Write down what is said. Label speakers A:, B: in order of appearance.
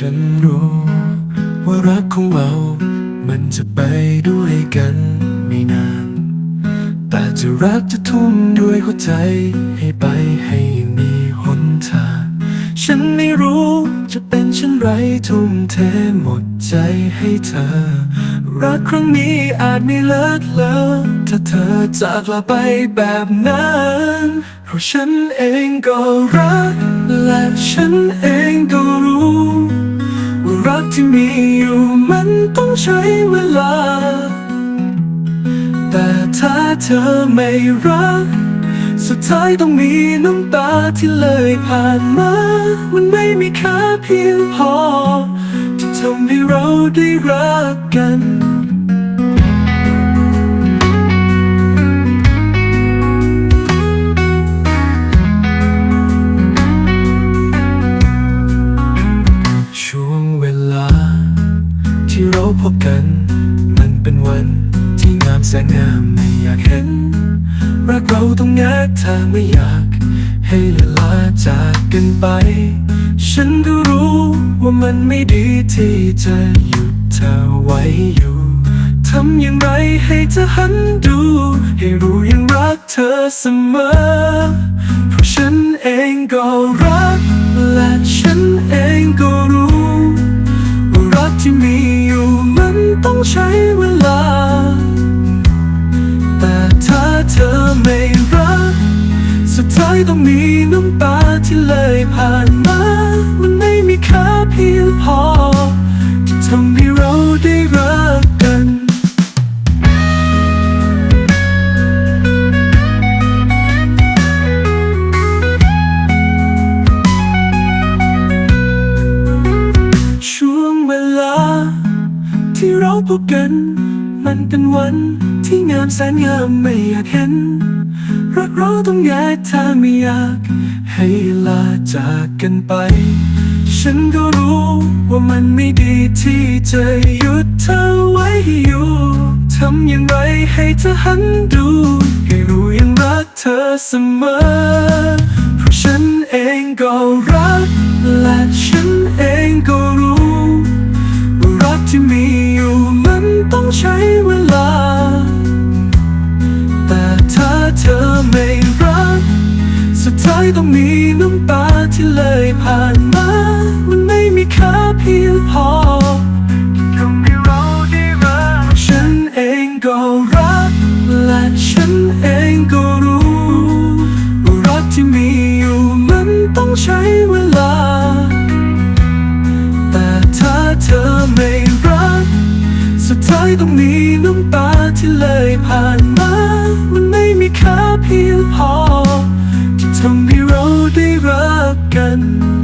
A: ฉันรู้ว่ารักของเรา มันจะไปด้วยกันไม่นาน แต่จะรักจะทุ่มด้วยหัวใจ ให้ไปให้มีหนทาง ฉันไม่รู้จะเป็นเช่นไรทุ่มเทหมดใจให้เธอ รักครั้งนี้อาจไม่เลิกเล้ถ้าเธอจากลาไปแบบนั้น เพราะฉันเองก็รัก และฉันเองก็รู้ กที่มีอยู่มันต้องใช้เวลา แต่ถ้าเธอไม่รัก สุดท้ายต้องมีน้ำตาที่เลยผ่านมา มันไม่มีค่าเพียงพอ ที่ทำให้เราได้รักกัน บกัน มันเป็นวันที่งามแสนงามไม่อยากเห็น รักเราต้องแยกทางไม่อยาก ให้เวลาจากกันไป ฉันก็รู้ว่ามันไม่ดีที่จะหยุดเธอไว้อยู่ทำอย่างไรให้เธอหันดู ให้รู้ยังรักเธอเสมอ เพราะฉันเองก็รัก และฉันเองก็ ท้ายต้องมีน้ำตาที่เลยผ่านมา มันไม่มีค่าเพียงพอที่ทำให้เราได้รักกันช่วงเวลา ที่เราพบกัน มันเป็นวันที่งามแสนงามไม่อยากเห็น เราต้องแยกทางไม่อยากให้ลาจากกันไป ฉันก็รู้ว่ามันไม่ดีที่จะหยุดเธอไว้อยู่ทำอย่างไรให้เธอหันดู ให้รู้ยังรักเธอเสมอ เพราะฉันเองก็รักและ สุดท้ายต้องมีน้ำตาที่เลยผ่านมา มันไม่มีค่าเพียงพอที่ทำให้เราได้รัก ฉันเองก็รัก และฉันเองก็รู้ว่ารักที่มีอยู่มันต้องใช้เวลา แต่ถ้าเธอไม่รัก สุดท้ายต้องมีน้ำตาที่เลยผ่านมา มันไม่มีค่าเพียงพอ friends.